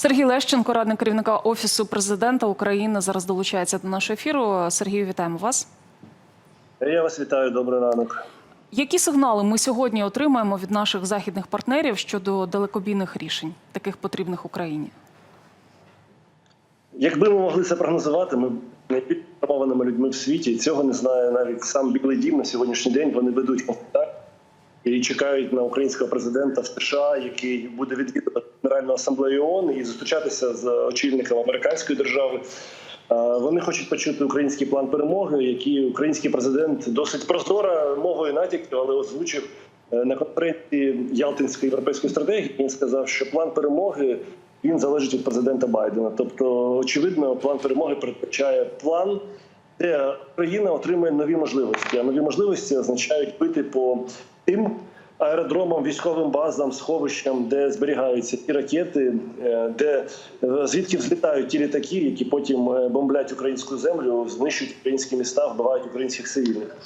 Сергій Лещенко, радник керівника офісу президента України, зараз долучається до нашого ефіру. Сергію, вітаємо вас. Я вас вітаю, добрий ранок. Які сигнали ми сьогодні отримаємо від наших західних партнерів щодо далекобійних рішень, таких потрібних Україні? Якби ми могли це прогнозувати, ми б найбільш інформованими людьми в світі. Цього не знає навіть сам Білий Дім на сьогоднішній день. Вони ведуть контакт і чекають на українського президента в США, який буде відвідувати Генеральну асамблею ООН і зустрічатися з очільником американської держави. Вони хочуть почути український план перемоги, який український президент досить прозоро мовою натяків, але озвучив е, на конференції Ялтинської європейської стратегії. Він сказав, що план перемоги він залежить від президента Байдена. Тобто, очевидно, план перемоги передбачає план, де Україна отримує нові можливості. А нові можливості означають бити по тим аеродромам, військовим базам, сховищам, де зберігаються ті ракети, е, де е, звідки взлітають ті літаки, які потім е, бомблять українську землю, знищують українські міста, вбивають українських цивільних.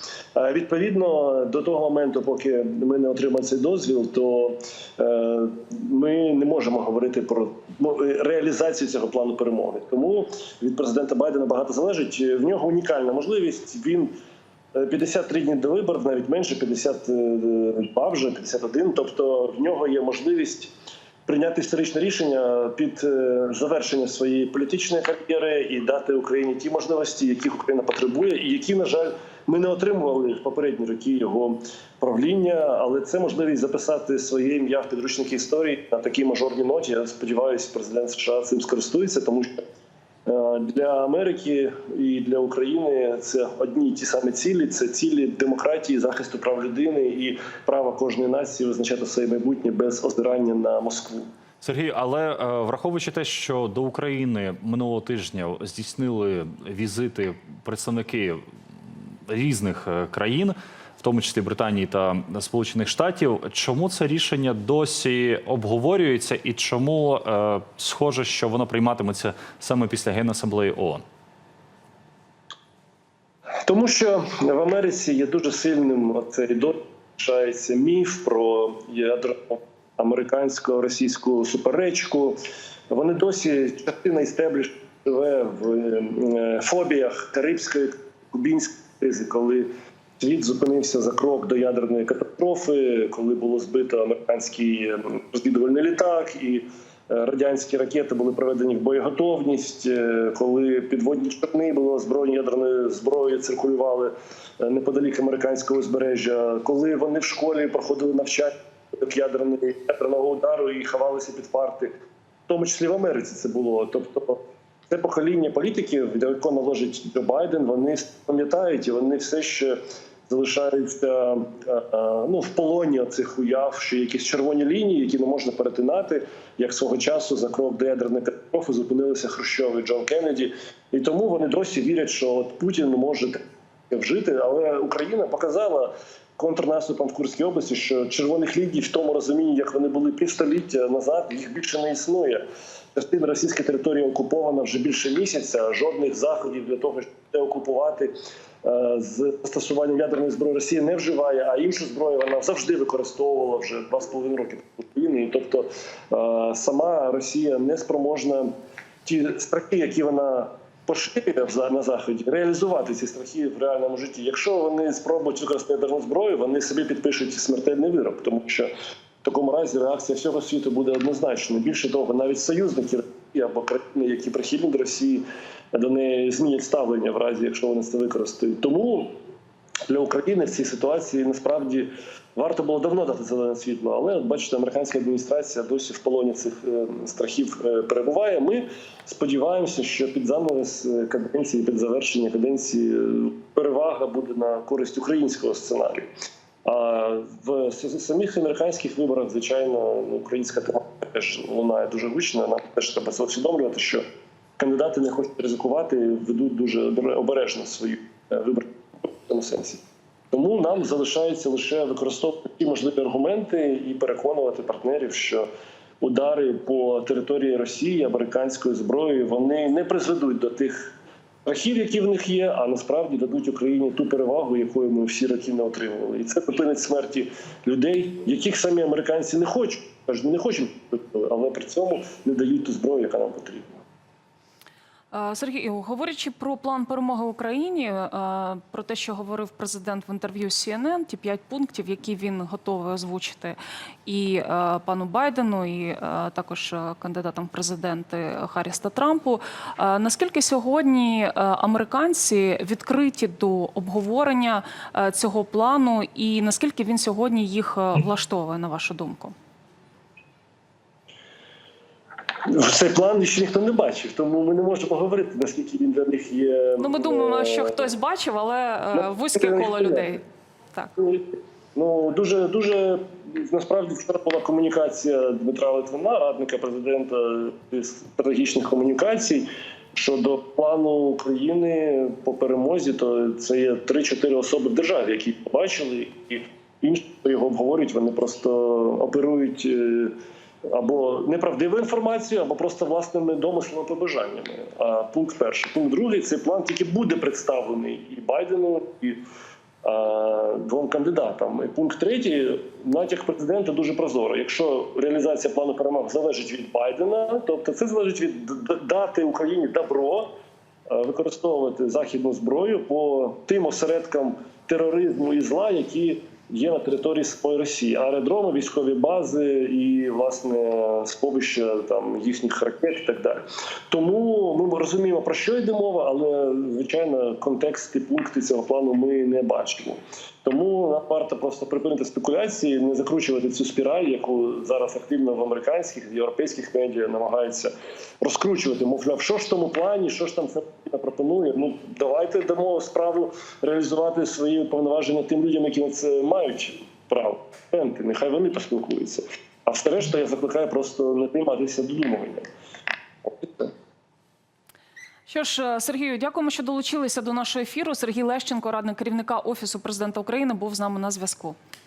Відповідно до того моменту, поки ми не отримаємо цей дозвіл, то ми не можемо говорити про ну, реалізацію цього плану перемоги. Тому від президента Байдена багато залежить. В нього унікальна можливість. Він 53 дні до виборів, навіть менше 52 вже 51. Тобто в нього є можливість прийняти історичне рішення під е, завершення своєї політичної кар'єри і дати Україні ті можливості, яких Україна потребує, і які, на жаль, ми не отримували в попередні роки його правління. Але це можливість записати своє ім'я в підручники історії на такій мажорній ноті. Я сподіваюся, президент США цим скористується, тому що. Для Америки і для України це одні й ті самі цілі: це цілі демократії, захисту прав людини і права кожної нації визначати своє майбутнє без озирання на Москву. Сергій, але е, враховуючи те, що до України минулого тижня здійснили візити представники різних е, країн, тому числі Британії та Сполучених Штатів, чому це рішення досі обговорюється, і чому е, схоже, що воно прийматиметься саме після Генасамблеї ООН? Тому що в Америці є дуже сильним цей залишається міф про ядерну американсько-російську суперечку. Вони досі частина істебліш живе в е, фобіях карибської кубінської кризи, коли світ зупинився за крок до ядерної катастрофи, коли було збито американський е, розвідувальний літак і. е, Радянські ракети були приведені в боєготовність, е, коли підводні човни були озброєні ядерною зброєю, циркулювали е, неподалік американського узбережжя, коли вони в школі проходили навчання ядерної ядерного удару і ховалися під парти, в тому числі в Америці це було. Тобто, це покоління політиків, до якого належить Джо Байден. Вони пам'ятають і вони все ще залишаються е, е, ну в полоні цих уяв, що якісь червоні лінії, які не можна перетинати, як свого часу за крок до ядерної катастрофи зупинилися Хрущов і Джон Кеннеді, і тому вони досі вірять, що от Путін може вжити, але Україна показала. Контрнаступом в Курській області, що червоних ліній в тому розумінні, як вони були півстоліття назад, їх більше не існує. Частина російської території окупована вже більше місяця. Жодних заходів для того, щоб це окупувати е, з застосуванням ядерної зброї Росія не вживає, а іншу зброю вона завжди використовувала вже два з половиною роки війни. І Тобто е, сама Росія не спроможна ті страхи, які вона поширює на заході, реалізувати ці страхи в реальному житті. Якщо вони спробують використати ядерну зброю, вони собі підпишуть смертельний вирок, тому що в такому разі реакція всього світу буде однозначною. Більше того, навіть союзники Росії або країни, які прихильні до Росії, до неї змінять ставлення в разі, якщо вони це використають. Тому для України в цій ситуації насправді варто було давно дати зелене світло, але бачите, американська адміністрація досі в полоні цих е, страхів е, перебуває. Ми сподіваємося, що під занавес е, каденції, під завершення каденції перевага буде на користь українського сценарію. А в самих американських виборах, звичайно, українська тематика теж лунає дуже гучно. Нам теж треба це усвідомлювати, що кандидати не хочуть ризикувати, ведуть дуже обережно свою виборчу в цьому сенсі. Тому нам залишається лише використовувати ті можливі аргументи і переконувати партнерів, що удари по території Росії американською зброєю вони не призведуть до тих страхів, які в них є, а насправді дадуть Україні ту перевагу, якою ми всі роки не отримували. І це припинить смерті людей, яких самі американці не хочуть. кажуть, не хочемо, але при цьому не дають ту зброю, яка нам потрібна. Е, Сергію, говорячи про план перемоги Україні, е, про те, що говорив президент в інтерв'ю CNN, ті п'ять пунктів, які він готовий озвучити і е, пану Байдену, і також кандидатам в президенти Харріс та Трампу. Наскільки сьогодні американці відкриті до обговорення цього плану, і наскільки він сьогодні їх влаштовує, на вашу думку? Цей план ще ніхто не бачив, тому ми не можемо говорити, наскільки він для них є. Ну, ми думаємо, що е, хтось бачив, але е, Ну, вузьке коло людей. Так. Ну дуже дуже насправді вчора була комунікація Дмитра Литвина, радника президента з стратегічних комунікацій. Щодо плану України по перемозі, то це є 3-4 особи в державі, які побачили, і інші хто його обговорюють. Вони просто оперують е, або неправдивою інформацією, або просто власними домислами побажаннями. А пункт перший, пункт другий цей план тільки буде представлений і Байдену, і а, двом кандидатам. І пункт третій натяк президента дуже прозоро. Якщо реалізація плану перемог залежить від Байдена, тобто це залежить від дати Україні добро використовувати західну зброю по тим осередкам тероризму і зла, які є на території самої Росії, аеродроми, військові бази і власне сховища там їхніх ракет і так далі. Тому ми розуміємо про що йде мова, але звичайно контекст і пункти цього плану ми не бачимо. Тому нам варто просто припинити спекуляції, не закручувати цю спіраль, яку зараз активно в американських в європейських медіа намагаються розкручувати. Мовляв, що ж тому плані, що ж там це пропонує. Ну давайте дамо справу реалізувати свої повноваження тим людям, які на це мають право. Нехай вони поспілкуються. А все решта я закликаю просто не і все. Що ж, е, Сергію, дякуємо, що долучилися до нашого ефіру. Сергій Лещенко, радник керівника офісу президента України, був з нами на зв'язку.